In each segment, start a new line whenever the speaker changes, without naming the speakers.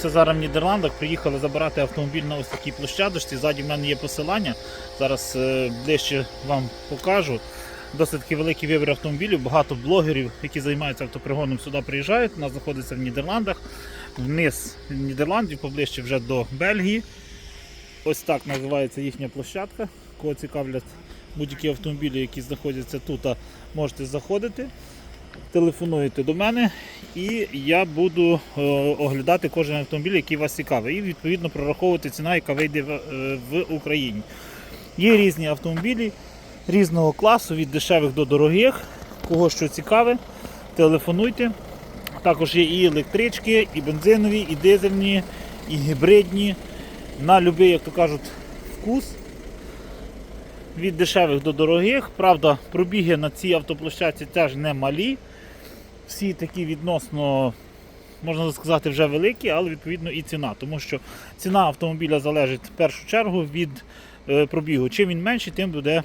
Це зараз в Нідерландах приїхали забирати автомобіль на ось такій площадочці. Ззаді в мене є посилання. Зараз ближче вам покажу. Досить таки великий вибір автомобілів. Багато блогерів, які займаються автопригоном, сюди приїжджають. У нас знаходиться в Нідерландах. Вниз Нідерландів, поближче вже до Бельгії. Ось так називається їхня площадка. Кого цікавлять будь-які автомобілі, які знаходяться тут, можете заходити. Телефонуєте до мене, і я буду е, оглядати кожен автомобіль, який вас цікавий, і відповідно прораховувати ціна, яка вийде е, в Україні. Є різні автомобілі різного класу, від дешевих до дорогих. Кого що цікаве, телефонуйте. Також є і електрички, і бензинові, і дизельні, і гібридні. На будь-який, як то кажуть, вкус. Від дешевих до дорогих. Правда, пробіги на цій автоплощадці теж не малі. Всі такі відносно, можна сказати, вже великі, але відповідно і ціна. Тому що ціна автомобіля залежить в першу чергу від е, пробігу. Чим він менший, тим буде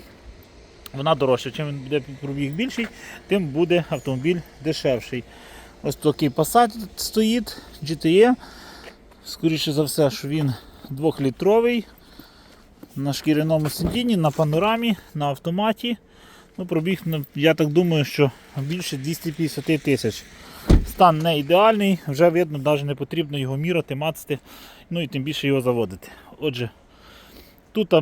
вона дорожча. Чим він буде пробіг більший, тим буде автомобіль дешевший. Ось такий Passat стоїть, GTE. Скоріше за все, що він 2-літровий. На шкіряному сидінні, на панорамі, на автоматі. Ну, пробіг, ну, я так думаю, що більше 250 тисяч. Стан не ідеальний, вже видно, навіть не потрібно його міряти, мацати, ну і тим більше його заводити. Отже, тут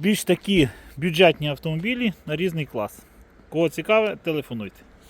більш такі бюджетні автомобілі на різний клас. Кого цікаве, телефонуйте.